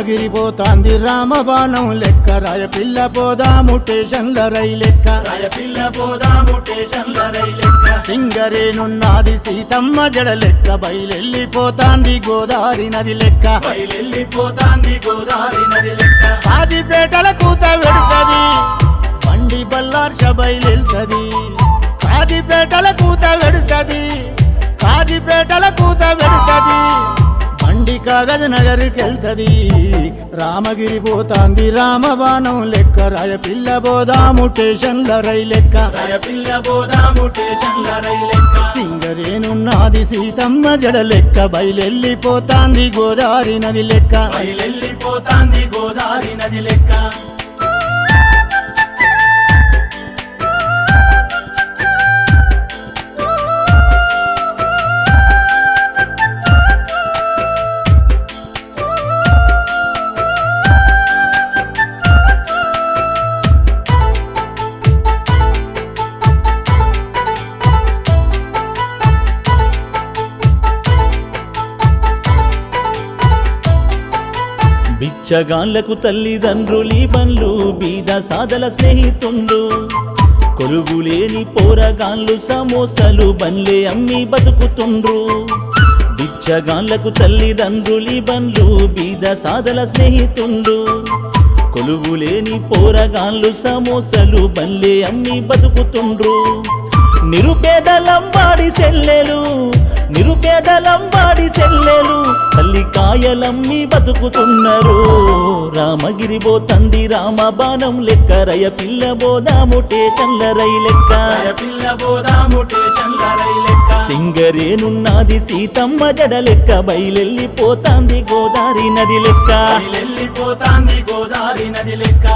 రామగిరి పోతాంది రామబాణం లెక్క. రాయ పిల్ల పోదాము టేషన్ల రైలెక్క రాయపిల్ల పోదాము స్టేషన్ల రైలెక్క సింగరేనున్నది సీతమ్మ జడ లెక్క. బయలెళ్ళిపోతాంది గోదావరి నది లెక్క. బయలెళ్ళిపోతాంది గోదావరి నది లెక్క. కాజీపేటల కూత పెడుతది బండి బల్లార్ష బయలెళ్తది. కాజీపేటల కూత పెడుతది కాజీపేటల కూత పెడుతది బండి కాగజ్ నగర్కి వెళ్తది రామగిరి పోతాంది రామబాణం లెక్క. రాయ పిల్ల పోదాము టేషన్ల రైలెక్క రాయపిల్ల పోదాము స్టేషన్ల రైలెక్క సింగరేనున్నది సీతమ్మ జడ లెక్క. బయలెళ్ళిపోతాంది గోదావరి నది లెక్క. బయలెళ్ళిపోతాంది గోదావరి నది లెక్క. బిచ్చగాళ్ళకు తల్లిదండ్రులి బండ్లు బీద సాదల స్నేహితుండు. కొలుగులేని పోరగాళ్ళు సమోసలు బండ్లే అమ్మి బతుకుతుండ్రు. బిచ్చగాళ్ళకు తల్లిదండ్రులి బండ్లు బీద సాదల స్నేహితుండు. కొలుగులేని పోరగాళ్ళు సమోసలు బండ్లే అమ్మి బతుకుతుండ్రు. నిరుపేదలంబాడి సెల్లెలు నిరుపేదలం సెల్లెలు తల్లి కాయలమ్మి బతుకుతున్నారు. రామగిరి పోతంది రామబాణం లెక్క రయ పిల్ల బోదాము టేషన్ల రైలెక్క రాయపిల్ల పోదాము స్టేషన్ల రైలెక్క సింగరేనున్నది సీతమ్మ జడ లెక్క బయలెళ్ళిపోతాంది గోదావరి నది లెక్క. బయలెళ్ళిపోతాంది గోదావరి నది లెక్క.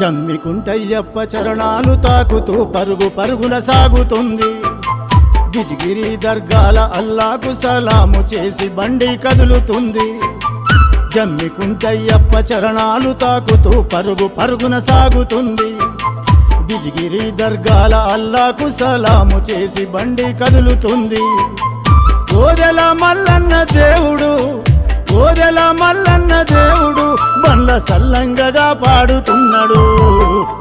జమ్మికుంటయ్యప్ప చరణాలు తాకుతూ పరుగు పరుగున సాగుతుంది. గిజిగిరి దర్గాల అల్లాకు సలాము చేసి బండి కదులుతుంది. జమ్మికుంటయ్యప్ప చరణాలు తాకుతూ పరుగు పరుగున సాగుతుంది. గిజిగిరి దర్గాల అల్లాకు సలాము చేసి బండి కదులుతుంది. గోదెల మల్లన్న దేవుడు ఓదెల మల్లన్న దేవుడు బండ్ల సల్లంగగా పాడుతున్నాడు.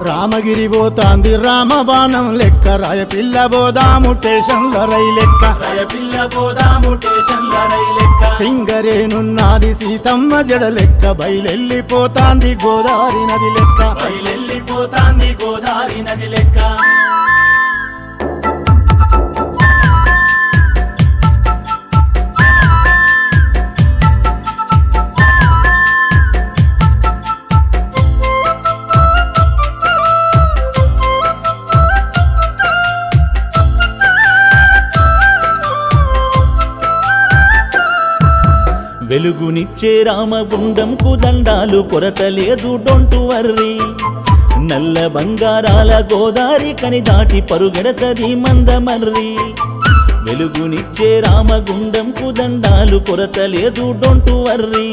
రామగిరి పోతాంది రామబాణం లెక్క రాయ పిల్ల బోదాము టేషన్ల రైలెక్క రాయపిల్ల పోదాము స్టేషన్ల రైలెక్క సింగరేనున్నది సీతమ్మ జడ లెక్క బయలెళ్ళిపోతాంది గోదావరి నది లెక్క. బయలెళ్ళిపోతాంది గోదావరి నది లెక్క. వెలుగునిచ్చే రామగుండంకు దండాలు కొరత లేదు డొంటు వర్రి నల్ల బంగారాల గోదారి కని దాటి పరుగెడతది మందమర్రి. వెలుగునిచ్చే రామగుండంకు దండాలు కొరత లేదు డొంటు వర్రి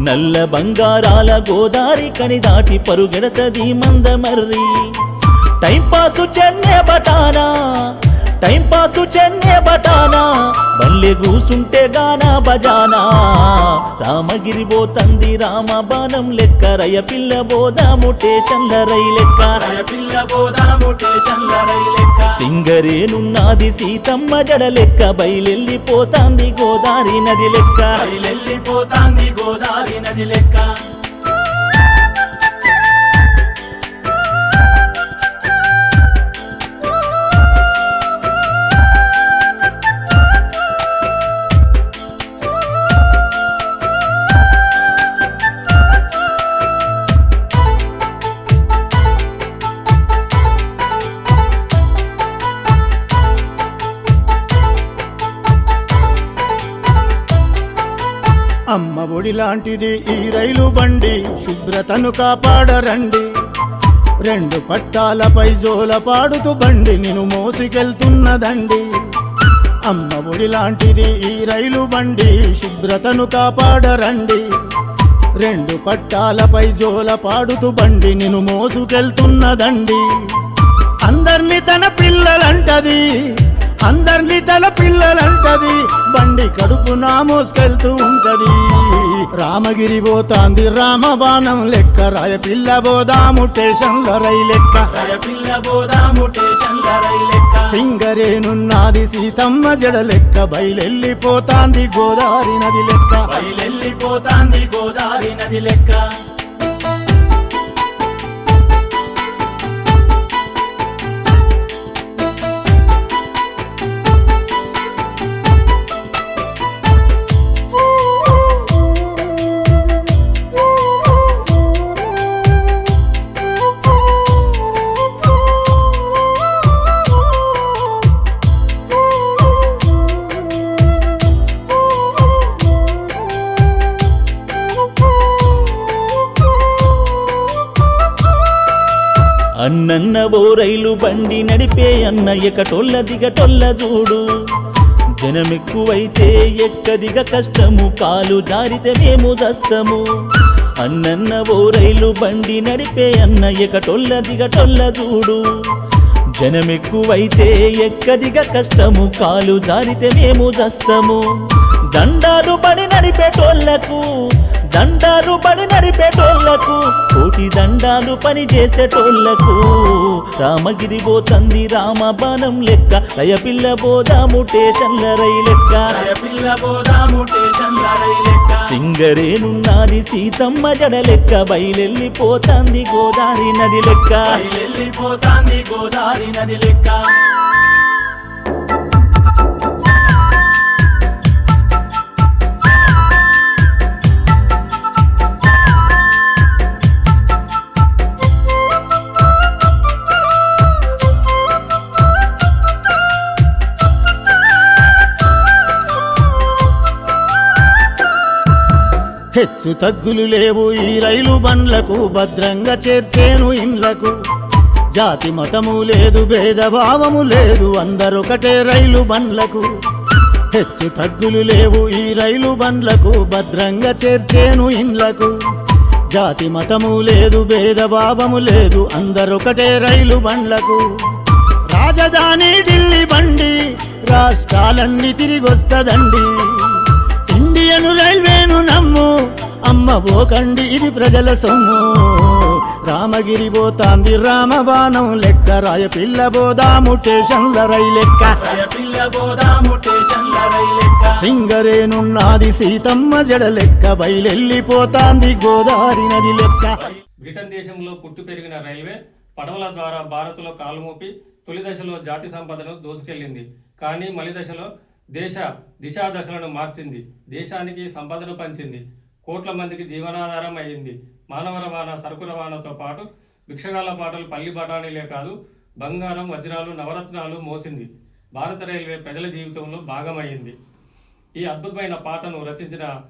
నల్ల బంగారాల గోదారి కని దాటి పరుగెడతది మందమర్రి. టైంపాసు చెన్నే బటానా టైం పాసు చెన్నే బటానా బల్లె కూసుంటే గానా బజానా. రామగిరి పోతంది రామబాణం లెక్క రయ పిల్ల బోదాము టేషన్ల రైలెక్క రాయపిల్ల పోదాము స్టేషన్ల రైలెక్క సింగరేనున్నది సీతమ్మ జడ లెక్క బయలెళ్ళిపోతాంది గోదావరి నది లెక్క. బయలెళ్ళిపోతాంది గోదావరి నది లెక్క. అమ్మ ఒడి లాంటిది ఈ రైలు బండి. శుభ్రతను కాపాడరండి. రెండు పట్టాలపై జోల పాడుతూ బండి నేను మోసుకెళ్తున్నదండి. అమ్మ ఒడి లాంటిది ఈ రైలు బండి. శుభ్రతను కాపాడరండి. రెండు పట్టాలపై జోల పాడుతూ బండి నేను మోసుకెళ్తున్నదండి. అందర్ని తన పిల్లలంటది. అందర్ని తన పిల్లలంటది. బండి కడుపు నా మోసుకెళ్తూ ఉంటది. రామగిరి పోతాంది రామబాణం లెక్క. రాయ పిల్ల బోదాము స్టేషన్ల రైలెక్క పిల్ల పోదాము స్టేషన్ల రైలెక్క సింగరేనున్నది సీతమ్మ జడ లెక్క. బయలెళ్ళిపోతాంది గోదావరి నది లెక్క. బయలెళ్ళిపోతాంది గోదావరి నది లెక్క. అన్నన్న ఓ రైలు బండి నడిపే అన్న ఎకటొల్ల దిగటొల్ల చూడు. జనమెక్కువైతే ఎక్కదిగ కష్టము కాలు జారితే మేము దస్తము. అన్నన్న ఓ రైలు బండి నడిపే అన్న ఎకటొల్ల దిగటొల్ల చూడు. జనమెక్కువైతే ఎక్కదిగ కష్టము కాలు జారితే మేము దస్తము. దండాలు పడి నడిపేటోళ్ళకు దండాలు పడి నడిపేటోళ్ళకు కోటి దండాలు పని చేసేటోళ్ళకు రామగిరి పోతంది రామబాణం లెక్క రయపిల్ల పోదాము టేషన్ల రైలెక్క పిల్ల పోదాము స్టేషన్ల రైలెక్క సింగరేనున్నది సీతమ్మ జడ లెక్క బయలెళ్ళిపోతాంది గోదావరి నది లెక్క. బయలెళ్ళిపోతాంది గోదావరి నది లెక్క. హెచ్చు తగ్గులు లేవు ఈ రైలు బండ్లకు భద్రంగా చేర్చేను ఇండ్లకు. జాతి మతము లేదు భేదభావము లేదు అందరొకటే రైలు బండ్లకు. హెచ్చు తగ్గులు లేవు ఈ రైలు బండ్లకు భద్రంగా చేర్చేను ఇండ్లకు. జాతి మతము లేదు భేదభావము లేదు అందరొకటే రైలు బండ్లకు. రాజధాని ఢిల్లీ బండి రాష్ట్రాలన్నీ తిరిగొస్తదండి. ఇండియన్ రైల్వేను నమ్ము. అమ్మ పోకండి ఇది ప్రజల సొమ్ము. రామగిరి పోతాంది రామబాణం లెక్క. రాయ పిల్ల బోదాము స్టేషన్ల రైలెక్క సింగరేనున్నది సీతమ్మ జడ లెక్క. బయలెళ్ళిపోతాంది గోదావరి నది లెక్క. బ్రిటన్ దేశంలో పుట్టి పెరిగిన రైల్వే పడవల ద్వారా భారత్లో కాలుమోపి తొలి దశలో జాతి సంపదను దోసుకెళ్ళింది. కానీ మలి దశలో దేశ దిశా దశలను మార్చింది. దేశానికి సంపదను పంచింది. కోట్ల మందికి జీవనాధారం అయింది. మానవ రవాణా సరుకు రవాణాతో పాటు భిక్షగాల పాటలు పల్లి బఠానీలే కాదు బంగారం వజ్రాలు నవరత్నాలు మోసింది. భారత రైల్వే ప్రజల జీవితంలో భాగమైంది ఈ అద్భుతమైన పాటను రచించిన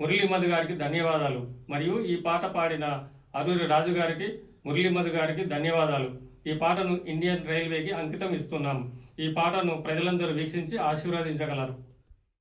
మురళీమధు గారికి ధన్యవాదాలు. మరియు ఈ పాట పాడిన అరూరి రాజు గారికి మురళీమధు గారికి ధన్యవాదాలు. ఈ పాటను ఇండియన్ రైల్వేకి అంకితం ఇస్తున్నాం. ఈ పాటను ప్రజలందరూ వీక్షించి ఆశీర్వదించగలరు.